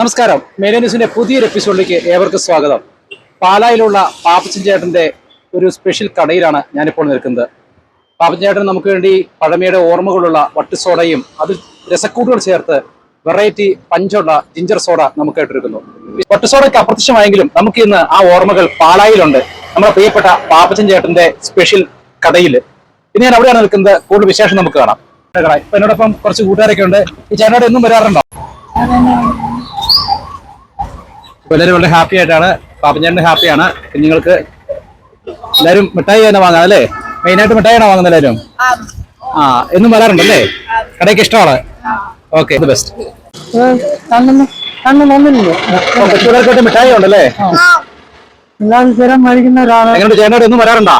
നമസ്കാരം. മേലെ ന്യൂസിന്റെ പുതിയൊരു എപ്പിസോഡിലേക്ക് ഏവർക്കും സ്വാഗതം. പാലായിലുള്ള പാപ്പച്ചൻ ചേട്ടന്റെ ഒരു സ്പെഷ്യൽ കടയിലാണ് ഞാനിപ്പോൾ നിൽക്കുന്നത്. പാപ്പച്ചൻ ചേട്ടൻ നമുക്ക് വേണ്ടി പഴമയുടെ ഓർമ്മകളുള്ള വട്ടുസോഡയും അത് രസക്കൂട്ടുകൾ ചേർത്ത് വെറൈറ്റി പഞ്ചുള്ള ജിഞ്ചർ സോഡ നമുക്ക് ഇട്ടിരിക്കുന്നു. വട്ടുസോഡയ്ക്ക് അപ്രത്യക്ഷമായെങ്കിലും നമുക്ക് ഇന്ന് ആ ഓർമ്മകൾ പാലായിലുണ്ട്. നമ്മുടെ പ്രിയപ്പെട്ട പാപ്പച്ചൻ ചേട്ടന്റെ സ്പെഷ്യൽ കടയിൽ പിന്നെ ഞാൻ അവിടെയാണ് നിൽക്കുന്നത്. കൂടുതൽ വിശേഷം നമുക്ക് കാണാം. ഇപ്പൊ എന്നോടൊപ്പം കുറച്ച് കൂട്ടുകാരൊക്കെ ഉണ്ട്. ഈ ചേട്ടനോട് എന്നും വരാറുണ്ടോ? എല്ലാവരും വളരെ ഹാപ്പി ആയിട്ടാണ് പാപ്പഞ്ചേട്ടൻ ഹാപ്പിയാണ് കുഞ്ഞുങ്ങൾക്ക് എല്ലാവരും മിഠായി തന്നെ വാങ്ങാം അല്ലേ? മെയിനായിട്ട് മിഠായിയാണോ വാങ്ങുന്നത് എല്ലാവരും? ആ എന്നും വരാറുണ്ടല്ലേ കടയ്ക്ക് ഇഷ്ടമാണ്. ഓക്കെ ബെസ്റ്റ് മിഠായി ഉണ്ടല്ലേ എന്നും വരാറുണ്ടോ?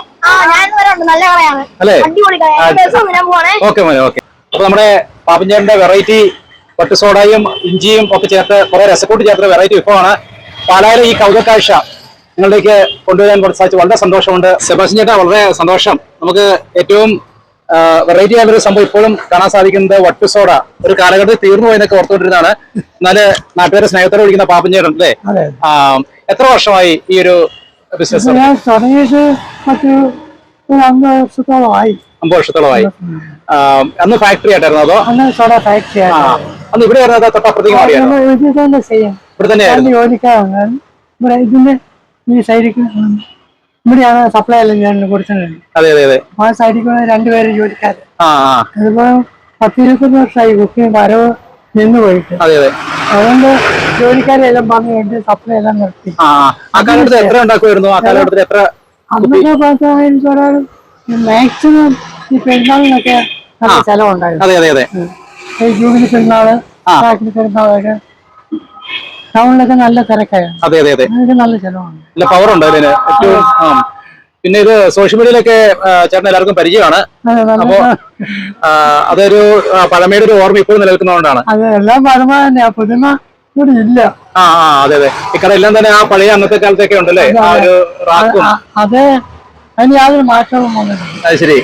അല്ലേ? നമ്മുടെ പാപ്പഞ്ചേട്ടന്റെ വെറൈറ്റി പട്ടുസോഡയും ഇഞ്ചിയും ഒക്കെ ചേർത്ത് കുറെ രസക്കൂട്ട് ചേർത്ത വെറൈറ്റി വിഭവമാണ്. പാലായിലെ ഈ കൗതക്കാഴ്ച നിങ്ങളിലേക്ക് കൊണ്ടുവരാൻ സാധിച്ചു. വളരെ സന്തോഷമുണ്ട്. സെബാസ്റ്റ്യൻ ചേട്ടാ വളരെ സന്തോഷം. നമുക്ക് ഏറ്റവും വെറൈറ്റി ആയ ഒരു സംഭവം ഇപ്പോഴും കാണാൻ സാധിക്കുന്നത് വട്ടുസോഡ. ഒരു കാലഘട്ടത്തിൽ തീർന്നു പോയെന്നൊക്കെ ഓർത്തുകൊണ്ടിരുന്നതാണ്. എന്നാൽ നാട്ടുകാരെ സ്നേഹത്തോടെ വിളിക്കുന്ന പാപ്പഞ്ചേട്ടൻ അല്ലേ? ആ, എത്ര വർഷമായി ഈ ഒരു ബിസിനസ് തുടങ്ങിയിട്ട് മറ്റു അമ്പത് വർഷത്തോളമായി. അമ്പത് വർഷത്തോളമായി. അന്ന് ഫാക്ടറി ആയിട്ടായിരുന്നു അതോ? അന്ന് ഇവിടെ ആയിരുന്നു ഇവിടെ തന്നെയായിരുന്നു ജോലിക്കാരുണ്ട് ഇവിടെ ഇതിന്റെ ഈ സൈഡിൽ ഇവിടെയാണ് സപ്ലൈ എല്ലാം ഞാൻ കൊടുത്തിട്ടുണ്ട് അതെ അതെ അതെ. ആ സൈഡിൽ കൂടെ രണ്ടുപേര് ജോലിക്കാർ. ആ ആ. അതിപ്പോ പത്തിരുപത്തൊന്ന് വർഷമായി കുക്കിംഗ് വരവ് നിന്ന് പോയിട്ട് അതെ അതെ. അതുകൊണ്ട് ജോലിക്കാരെല്ലാം പറഞ്ഞു വേണ്ടി സപ്ലൈ എല്ലാം നിർത്തി. ആ ആ. ആ കാലഘട്ടത്തിൽ എത്ര ഉണ്ടാക്കുമായിരുന്നു? ആ കാലഘട്ടത്തിൽ എത്ര അന്നൊക്കെ പത്തായിരം മാക്സിമം ഈ പെരുന്നാളിനൊക്കെ നല്ല ചെലവുണ്ടായിരുന്നു. അതെ അതെ അതെ. ഈ ജൂബിലി പെരുന്നാൾ പെരുന്നാളൊക്കെ ടൗണിലൊക്കെ നല്ല തിരക്കാണ് അതെ അതെ അതെ. നല്ല ചെലവാണ്. നല്ല പവർ ഉണ്ട് അതിന്. ഏറ്റവും പിന്നെ ഇത് സോഷ്യൽ മീഡിയയിലൊക്കെ ചേട്ടൻ എല്ലാവർക്കും പരിചയമാണ്. അപ്പോ അതൊരു പഴമയുടെ ഒരു ഓർമ്മ ഇപ്പോഴും നിലനിൽക്കുന്നതുകൊണ്ടാണ്. അതെ എല്ലാം പഴമ തന്നെയാ പുതുമ ഇല്ല. ആ ആ അതെ അതെ. ഇക്കട എല്ലാം തന്നെ ആ പഴയ അന്നത്തെ കാലത്തൊക്കെ ഉണ്ടല്ലേ? ആ ഒരു റാക്കും. അതെ. അതിന് യാതൊരു മാറ്റവും അത് ശരി.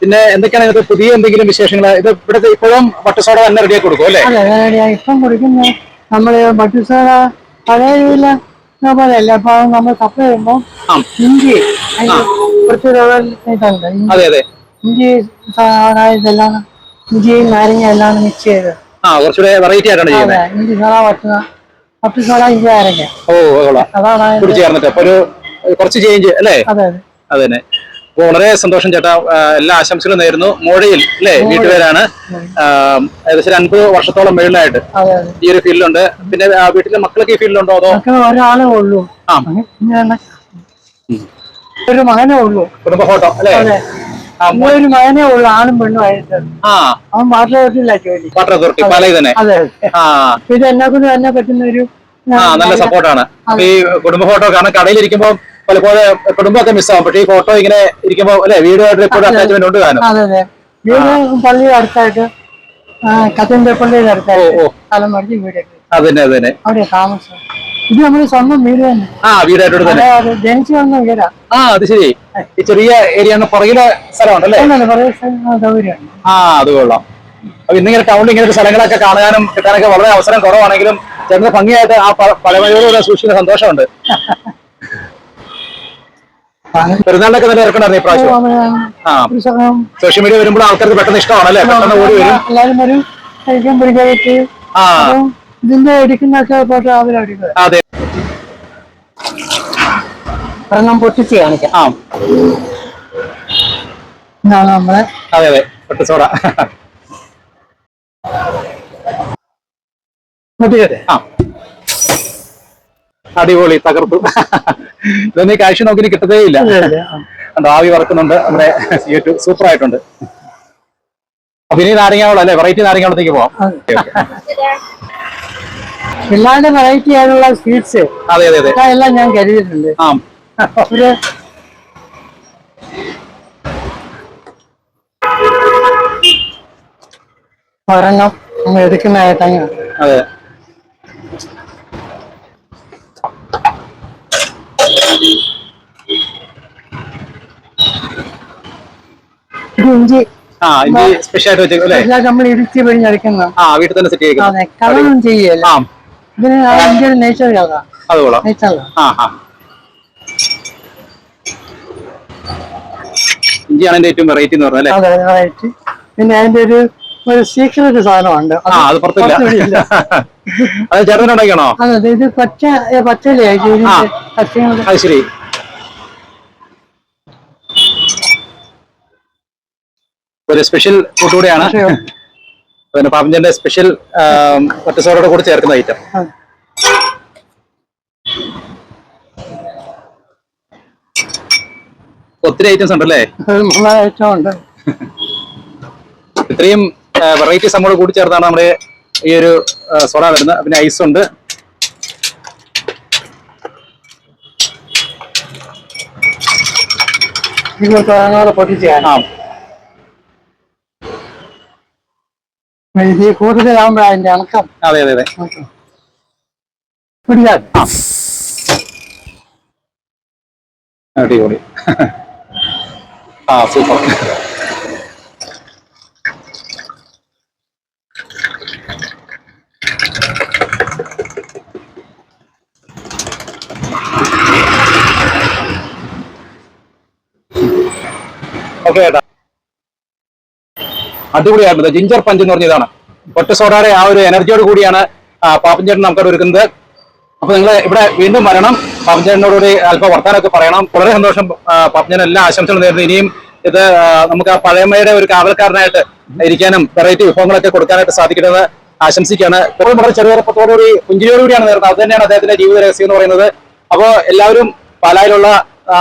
പിന്നെ എന്തൊക്കെയാണ് ഇത് പുതിയ എന്തെങ്കിലും വിശേഷങ്ങൾ? ഇത് ഇവിടുത്തെ ഇപ്പോഴും വട്ടസോട തന്നെ റെഡിയാക്കി കൊടുക്കും അല്ലേ? ഇപ്പം കുടിക്കുന്ന നമ്മൾ ഭക്ഷ്യസോഡ പഴയ രീതിയിൽ പോലെയല്ല അപ്പൊ നമ്മൾ സപ്ലൈ ചെയ്യുമ്പോൾ. ഇഞ്ചി അതെ അതെ. ഇഞ്ചി ഇതെല്ലാം നാരങ്ങ എല്ലാം മിക്സ് ചെയ്ത്. ആ കുറച്ചുകൂടെ വെറൈറ്റി ആയിട്ടാണ് ചെയ്യുന്നത്. ഇഞ്ചി സോഡ വട്ടുക പത്ത് സോഡ ഇഞ്ചി നാരങ്ങ. ഓ കൊള്ളാം. അതാണ് ചേർന്നിട്ട്. അപ്പൊ ഒരു കുറച്ച് ചേഞ്ച് അല്ലേ? അതെ അതെ. അത് തന്നെ അപ്പൊ വളരെ സന്തോഷം ചേട്ടാ. എല്ലാ ആശംസകളും നേരുന്നു. മോഴയിൽ അല്ലേ? വീട്ടുപേരാണ് ഏകദേശം അൻപത് വർഷത്തോളം മേളിലായിട്ട് ഈ ഒരു ഫീൽഡിലുണ്ട് പിന്നെ വീട്ടിലെ മക്കളൊക്കെ ഈ ഫീൽഡിലുണ്ടോ അതോ? ഒരാളെ ഉള്ളൂ. ആ. ഒരു മകനേ ഉള്ളൂ. കുടുംബ ഫോട്ടോ അല്ലേ? ഒരു മകനേ ഉള്ളൂ ആണും പെണ്ണും ആയിട്ട്. അവൻ വാട്ടർ അതോറിറ്റിയിലാ ജോലി. വാട്ടർ അതോറിറ്റി തന്നെ. അതെ. ഇത് എന്നെ കൊണ്ട് തന്നെ പറ്റുന്ന ഒരു നല്ല സപ്പോർട്ടാണ് ഈ കുടുംബ ഫോട്ടോ കാരണം കടയിലിരിക്കുമ്പോ പലപ്പോഴും കുടുംബമൊക്കെ മിസ്സാവും. പക്ഷേ ഈ ഫോട്ടോ ഇങ്ങനെ ഇരിക്കുമ്പോ അല്ലെ വീടുമായിട്ട് എപ്പോഴും അറ്റാച്ച്മെന്റ് ഉണ്ട് കാണും അതെ അതെ. വീട് പള്ളിയുടെ അടുത്തായിട്ട് കത്തിന്റെ പള്ളിയുടെ അടുത്തായിട്ട്. സ്ഥലം മേടിച്ച് അവിടെ താമസം. ഇത് നമ്മുടെ സ്വന്തം വീട് തന്നെ. ആ വീടായിട്ട് തന്നെ. അതെ അതെ. ജനിച്ചു വന്ന വീടാ. ആ അത് ശരി. ഈ ചെറിയ ഏരിയ പുറകിലെ സ്ഥലമാണ് അല്ലേ കുറേ സ്ഥലങ്ങൾ സൗകര്യമാണ് ആ അത് കൊള്ളാം. അപ്പൊ ഇന്നിങ്ങനെ ടൗണിൽ ഇങ്ങനെ സ്ഥലങ്ങളൊക്കെ കാണാനും കിട്ടാനൊക്കെ വളരെ അവസരം കുറവാണെങ്കിലും ചേട്ടന് ഭംഗിയായിട്ട് ആ പഴമയോടുകൂടെ സൂക്ഷിക്കുന്ന സന്തോഷമുണ്ട്. പെരുന്നാളിനൊക്കെ നല്ല ഇറക്കണ്ടായിരുന്നു ഇപ്രാവശ്യം സോഷ്യൽ മീഡിയ വരുമ്പോൾ ആൾക്കാർക്ക് പെട്ടെന്ന് ഇഷ്ടമാണ് അല്ലേ പെട്ടെന്ന് ഓടി വരും. എല്ലാവരും വരും. കഴിക്കാൻ അപ്പം ഇതിന്റെ എടുക്കുന്നൊക്കെ രാവിലെ അടിക്കുന്നത് അതെ. ഒരെണ്ണം പൊട്ടിച്ച് കാണിക്കാം. ആ. ഇതാണ് നമ്മളെ. അതെ അതെ. പെട്ട് സോഡ ആ. അടിപൊളി തകർത്തു ഇതൊന്നും കാഴ്ച നോക്കി കിട്ടതേ ഇല്ല ആവി വറക്കുന്നുണ്ട്. നമ്മുടെ യൂട്യൂബ് സൂപ്പർ ആയിട്ടുണ്ട്. അപ്പൊ ഇനി നാരങ്ങാവളം അല്ലേ? വെറൈറ്റി നാരങ്ങാവളത്തേക്ക് പോവാം. പിള്ളേരുടെ വെറൈറ്റി ആയിട്ടുള്ള സ്വീറ്റ്സ് അതെ അതെ അതെ. എല്ലാം ഞാൻ കരുതിയിട്ടുണ്ട്. ആ. ഒരു ഒരെണ്ണം എടുക്കുന്നതായിട്ട് അതെ. ഇഞ്ചി. ആ ഇഞ്ചി സ്പെഷ്യൽ ആയിട്ട് വെച്ചേക്കും അല്ലേ? നമ്മൾ ഇടിച്ച് പിഴിഞ്ഞെടുക്കുന്ന ആ വീട്ടിൽ തന്നെ സെറ്റ് ചെയ്യും അതെ കളറും ചെയ്യല്ല. ആ. ഇതിന് ഇന്ത്യയിൽ നേച്ചർ ആ ആ. ഇഞ്ചിയാണ് അതിന്റെ ഏറ്റവും വെറൈറ്റി എന്ന് പറഞ്ഞല്ലേ അതെ വെറൈറ്റി പിന്നെ അതിന്റെ ഒരു ഒരു സീക്രട്ട് സാധനമുണ്ട്. അത് പുറത്തില്ല. അത് ചേട്ടനുണ്ടാക്കിയാണോ? അതെ ഇത് പച്ച അത് ശരി. ഒരു സ്പെഷ്യൽ ഫുഡ് കൂടെയാണ്. പിന്നെ പാപ്പഞ്ചന്റെ സ്പെഷ്യൽ പട്ടുസോറോടെ കൂടി ചേർക്കുന്ന ഐറ്റം ഒത്തിരി ഐറ്റംസ് ഉണ്ടല്ലേ? ഉണ്ട്. ഇത്രയും വെറൈറ്റി സംഭവം കൂടി ചേർത്താണ് നമ്മുടെ ഈ ഒരു സോഡ വരുന്നത്. പിന്നെ ഐസ് ഉണ്ട്. ആ. ഇത് കൂടുതലാകുമ്പോൾ അതിന്റെ ഇണക്കം അതെ അതെ അതെ. പിടിക്കാൻ അടിപൊളി. ആ സൂപ്പർ. ഓക്കെ ഏട്ടാ. അടിപൊളിയായിരുന്നു ജിഞ്ചർ പഞ്ച് എന്ന് പറഞ്ഞതാണ്. ഒറ്റ സോഡയുടെ ആ ഒരു എനർജിയോട് കൂടിയാണ് പാപ്പഞ്ചേട്ടൻ നമുക്കവിടെ ഒരുക്കുന്നത്. അപ്പൊ നിങ്ങൾ ഇവിടെ വീണ്ടും വരണം. പാപ്പഞ്ചേട്ടനോടുകൂടി അല്പം വർത്താനൊക്കെ പറയണം. വളരെ സന്തോഷം പാപ്പഞ്ചേട്ടൻ എല്ലാ ആശംസകളും നേരുന്നു. ഇനിയും ഇത് നമുക്ക് ആ പഴമയുടെ ഒരു കാവൽക്കാരനായിട്ട് ഇരിക്കാനും വെറൈറ്റി വിഭവങ്ങളൊക്കെ കൊടുക്കാനായിട്ട് സാധിക്കുന്നത് ആശംസിക്കുകയാണ്. ഇപ്പോൾ വളരെ ചെറുപ്പത്തോടുകൂടി പുഞ്ചിരിയോടുകൂടിയാണ് നേരുന്നത് അത് തന്നെയാണ് അദ്ദേഹത്തിന്റെ ജീവിത രഹസ്യം എന്ന് പറയുന്നത്. അപ്പോൾ എല്ലാവരും പാലായിലുള്ള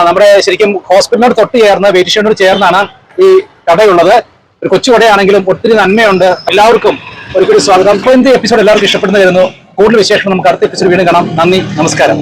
നമ്മുടെ ശരിക്കും ഹോസ്പിറ്റലിനോട് തൊട്ട് ചേർന്ന് വെയിറ്റ് ഷെഡിനോട് ചേർന്നാണ് ഈ കടയുള്ളത്. ഒരു കൊച്ചു കടയാണെങ്കിലും ഒത്തിരി നന്മയുണ്ട്. എല്ലാവർക്കും ഒരിക്കലും സ്വാഗതം. ഇപ്പോൾ എന്ത് എപ്പിസോഡ് എല്ലാവർക്കും ഇഷ്ടപ്പെടുന്നു വരുന്നു കൂടുതൽ വിശേഷം നമുക്ക് അടുത്ത എപ്പിസോഡ് വീണ്ടും കാണാം. നന്ദി നമസ്കാരം.